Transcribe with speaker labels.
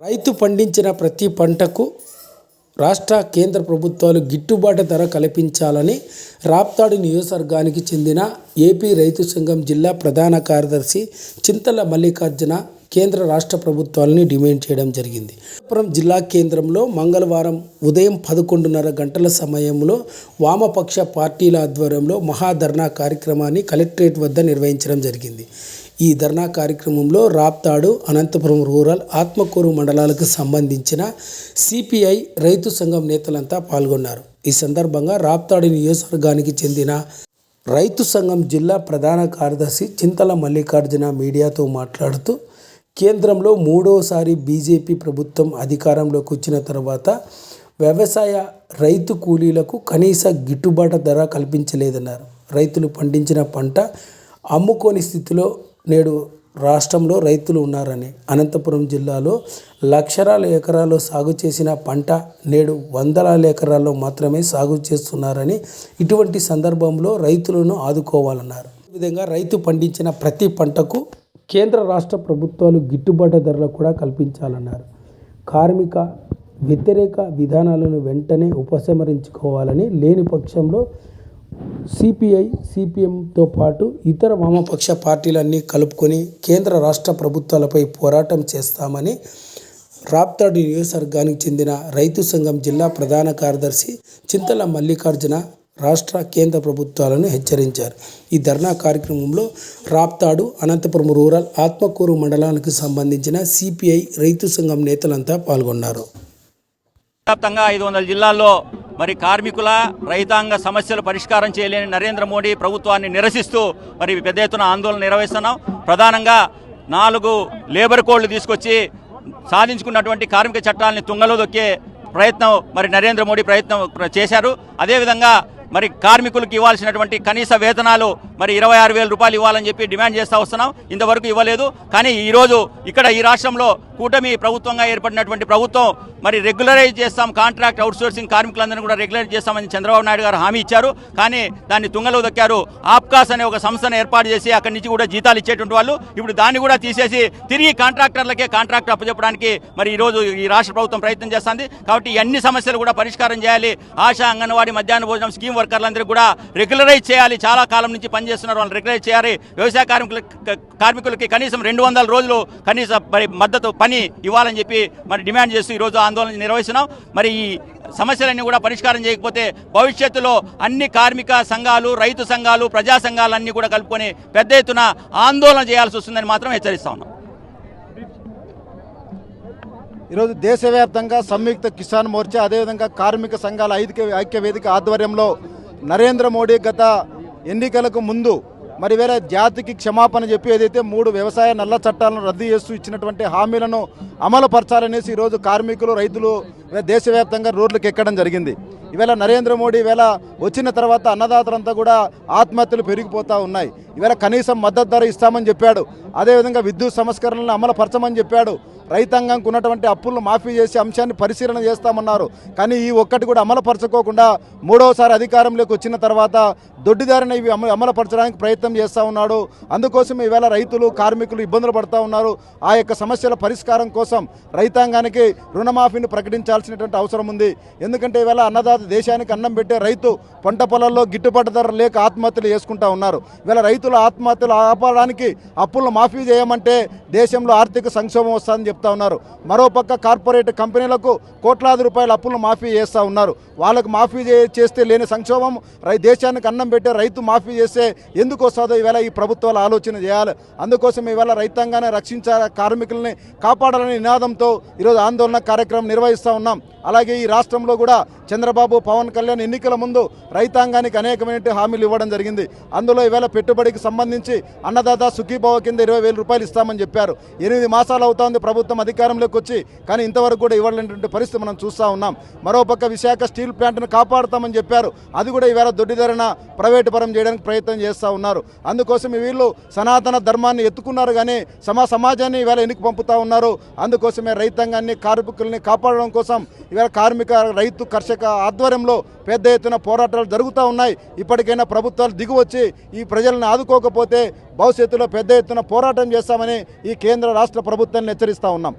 Speaker 1: రైతు పండించిన ప్రతి పంటకు రాష్ట్ర కేంద్ర ప్రభుత్వాలు గిట్టుబాటు ధర కల్పించాలని రాప్తాడు నియోజకవర్గానికి చెందిన ఏపీ రైతు సంఘం జిల్లా ప్రధాన కార్యదర్శి చింతల మల్లికార్జున కేంద్ర రాష్ట్ర ప్రభుత్వాలని డిమాండ్ చేయడం జరిగింది. అనంతపురం జిల్లా కేంద్రంలో మంగళవారం ఉదయం పదకొండున్నర గంటల సమయంలో వామపక్ష పార్టీల ఆధ్వర్యంలో మహాధర్నా కార్యక్రమాన్ని కలెక్టరేట్ వద్ద నిర్వహించడం జరిగింది. ఈ ధర్నా కార్యక్రమంలో రాప్తాడు అనంతపురం రూరల్ ఆత్మకూరు మండలాలకు సంబంధించిన సిపిఐ రైతు సంఘం నేతలంతా పాల్గొన్నారు. ఈ సందర్భంగా రాప్తాడు నియోజకవర్గానికి చెందిన రైతు సంఘం జిల్లా ప్రధాన కార్యదర్శి చింతల మల్లికార్జున మీడియాతో మాట్లాడుతూ కేంద్రంలో మూడోసారి బీజేపీ ప్రభుత్వం అధికారంలోకి వచ్చిన తర్వాత వ్యవసాయ రైతు కూలీలకు కనీస గిట్టుబాటు ధర కల్పించలేదన్నారు. రైతులు పండించిన పంట అమ్ముకోని స్థితిలో నేడు రాష్ట్రంలో రైతులు ఉన్నారని అనంతపురం జిల్లాలో లక్షరాల ఎకరాల్లో సాగు చేసిన పంట నేడు వందలాల ఎకరాల్లో మాత్రమే సాగు చేస్తున్నారని ఇటువంటి సందర్భంలో రైతులను ఆదుకోవాలన్నారు. ఈ విధంగా రైతు పండించిన ప్రతి పంటకు కేంద్ర రాష్ట్ర ప్రభుత్వాలు గిట్టుబాటు ధరలు కూడా కల్పించాలన్నారు. కార్మిక వ్యతిరేక విధానాలను వెంటనే ఉపసంహరించుకోవాలని లేని పక్షంలో సిపిఐ సిపిఎంతో పాటు ఇతర వామపక్ష పార్టీలన్నీ కలుపుకొని కేంద్ర రాష్ట్ర ప్రభుత్వాలపై పోరాటం చేస్తామని రాప్తాడు నియోజకవర్గానికి చెందిన రైతు సంఘం జిల్లా ప్రధాన కార్యదర్శి చింతల మల్లికార్జున రాష్ట్ర కేంద్ర ప్రభుత్వాలను హెచ్చరించారు. ఈ ధర్నా కార్యక్రమంలో రాప్తాడు అనంతపురం రూరల్ ఆత్మకూరు మండలానికి సంబంధించిన సిపిఐ రైతు సంఘం నేతలంతా పాల్గొన్నారు.
Speaker 2: వ్యాప్తంగా ఐదు వందల జిల్లాల్లో మరి కార్మికుల రైతాంగ సమస్యలు పరిష్కారం చేయలేని నరేంద్ర మోడీ ప్రభుత్వాన్ని నిరసిస్తూ మరి పెద్ద ఎత్తున ఆందోళన నిర్వహిస్తున్నాం. ప్రధానంగా నాలుగు లేబర్ కోడ్లు తీసుకొచ్చి సాధించుకున్నటువంటి కార్మిక చట్టాలని తుంగలో దొక్కే ప్రయత్నం మరి నరేంద్ర మోడీ ప్రయత్నం చేశారు. అదేవిధంగా మరి కార్మికులకు ఇవ్వాల్సినటువంటి కనీస వేతనాలు మరి ఇరవై ఆరు వేల రూపాయలు ఇవ్వాలని చెప్పి డిమాండ్ చేస్తూ వస్తున్నాం. ఇంతవరకు ఇవ్వలేదు. కానీ ఈరోజు ఇక్కడ ఈ రాష్ట్రంలో కూటమి ప్రభుత్వంగా ఏర్పడినటువంటి ప్రభుత్వం మరి రెగ్యులరైజ్ చేస్తాం. కాంట్రాక్ట్ అవుట్సోర్సింగ్ కార్మికులందరినీ కూడా రెగ్యులరైజ్ చేస్తామని చంద్రబాబు నాయుడు గారు హామీ ఇచ్చారు. కానీ దాన్ని తుంగలో దొక్కారు. ఆప్కాస్ అనే ఒక సంస్థను ఏర్పాటు చేసి అక్కడి నుంచి కూడా జీతాలు ఇచ్చేటువంటి వాళ్ళు ఇప్పుడు దాన్ని కూడా తీసేసి తిరిగి కాంట్రాక్టర్లకే కాంట్రాక్ట్ అప్పచెప్పడానికి మరి ఈరోజు ఈ రాష్ట్ర ప్రభుత్వం ప్రయత్నం చేస్తుంది. కాబట్టి అన్ని సమస్యలు కూడా పరిష్కారం చేయాలి. ఆశా అంగన్వాడీ మధ్యాహ్న భోజనం స్కీమ్ వర్కర్లందరికీ కూడా రెగ్యులరైజ్ చేయాలి. చాలా కాలం నుంచి చేస్తున్నారు వాళ్ళు రెగ్యులరైజ్ చేయాలి. వ్యవసాయ కార్మికులకి కార్మికులకి కనీసం రెండు వందల రోజులు కనీస మరి మద్దతు పని ఇవ్వాలని చెప్పి మరి డిమాండ్ చేస్తూ ఈరోజు ఆందోళన నిర్వహిస్తున్నాం. మరి ఈ సమస్యలన్నీ కూడా పరిష్కారం చేయకపోతే భవిష్యత్తులో అన్ని కార్మిక సంఘాలు రైతు సంఘాలు ప్రజా సంఘాలన్నీ కూడా కలుపుకొని పెద్ద ఎత్తున ఆందోళన చేయాల్సి వస్తుందని మాత్రం హెచ్చరిస్తా ఉన్నాం.
Speaker 3: ఈరోజు దేశవ్యాప్తంగా సంయుక్త కిసాన్ మోర్చా అదేవిధంగా కార్మిక సంఘాల ఐక్య ఐక్య వేదిక ఆధ్వర్యంలో నరేంద్ర మోడీ గత ఎన్నికలకు ముందు మరి వేరే జాతికి క్షమాపణ చెప్పి ఏదైతే మూడు వ్యవసాయ నల్ల చట్టాలను రద్దు చేస్తూ ఇచ్చినటువంటి హామీలను అమలు పరచాలనేసి ఈరోజు కార్మికులు రైతులు దేశవ్యాప్తంగా రోడ్లకు ఎక్కడం జరిగింది. ఈవేళ నరేంద్ర మోడీ ఈవేళ వచ్చిన తర్వాత అన్నదాతలంతా కూడా ఆత్మహత్యలు పెరిగిపోతూ ఉన్నాయి. ఈవేళ కనీసం మద్దతు ధర ఇస్తామని చెప్పాడు. అదేవిధంగా విద్యుత్ సంస్కరణలను అమలు పరచమని చెప్పాడు. రైతాంగంకు ఉన్నటువంటి అప్పులను మాఫీ చేసి అంశాన్ని పరిశీలన చేస్తామన్నారు. కానీ ఈ ఒక్కటి కూడా అమలుపరచుకోకుండా మూడవసారి అధికారంలోకి వచ్చిన తర్వాత దొడ్డిదారిన ఇవి అమలు అమలుపరచడానికి ప్రయత్నం చేస్తూ ఉన్నాడు. అందుకోసం ఈవేళ రైతులు కార్మికులు ఇబ్బందులు పడుతూ ఉన్నారు. ఆ యొక్క సమస్యల పరిష్కారం కోసం రైతాంగానికి రుణమాఫీని ప్రకటించాల్సినటువంటి అవసరం ఉంది. ఎందుకంటే ఈవేళ అన్నదాత దేశానికి అన్నం పెట్టే రైతు పంట పొలాల్లో గిట్టుబాటు ధర లేక ఆత్మహత్యలు చేసుకుంటా ఉన్నారు. ఈవేళ రైతుల ఆత్మహత్యలు ఆపడానికి అప్పులను మాఫీ చేయమంటే దేశంలో ఆర్థిక సంక్షోభం వస్తుందని చెప్తా ఉన్నారు. మరోపక్క కార్పొరేట్ కంపెనీలకు కోట్లాది రూపాయల అప్పులను మాఫీ చేస్తూ ఉన్నారు. వాళ్ళకు మాఫీ చేస్తే లేని సంక్షోభం దేశానికి అన్నం పెట్టే రైతు మాఫీ చేస్తే ఎందుకు వస్తుందో ఈవేళ ఈ ప్రభుత్వాలు ఆలోచన చేయాలి. అందుకోసం ఈవేళ రైతాంగాన్ని రక్షించాలి కార్మికుల్ని కాపాడాలనే నినాదంతో ఈరోజు ఆందోళన కార్యక్రమం నిర్వహిస్తూ ఉన్నాం. అలాగే ఈ రాష్ట్రంలో కూడా చంద్రబాబు పవన్ కళ్యాణ్ ఎన్నికల ముందు రైతాంగానికి అనేకమైన హామీలు ఇవ్వడం జరిగింది. అందులో ఈవేళ పెట్టుబడికి సంబంధించి అన్నదాత సుఖీభావ కింద ఇరవై వేల రూపాయలు ఇస్తామని చెప్పారు. ఎనిమిది మాసాలు అవుతోంది ప్రభుత్వం అధికారంలోకి వచ్చి కానీ ఇంతవరకు కూడా ఇవ్వలేనటువంటి పరిస్థితి మనం చూస్తూ ఉన్నాం. మరోపక్క విశాఖ స్టీల్ ప్లాంట్ను కాపాడుతామని చెప్పారు. అది కూడా ఈవేళ దొడ్డిధరణ ప్రైవేటు పరం చేయడానికి ప్రయత్నం చేస్తూ ఉన్నారు. అందుకోసం వీళ్ళు సనాతన ధర్మాన్ని ఎత్తుకున్నారు కానీ సమా సమాజాన్ని ఈవేళ ఎన్నిక పంపుతా ఉన్నారు. అందుకోసమే రైతాంగాన్ని కార్మికుల్ని కాపాడడం కోసం ఈవేళ కార్మిక రైతు కర్షక ఆధ్వర్యంలో పెద్ద ఎత్తున పోరాటాలు జరుగుతూ ఉన్నాయి. ఇప్పటికైనా ప్రభుత్వాలు దిగువచ్చి ఈ ప్రజలను ఆదుకోకపోతే భవిష్యత్తులో పెద్ద ఎత్తున పోరాటం చేస్తామని ఈ కేంద్ర రాష్ట్ర ప్రభుత్వాన్ని హెచ్చరిస్తా ఉన్నాం.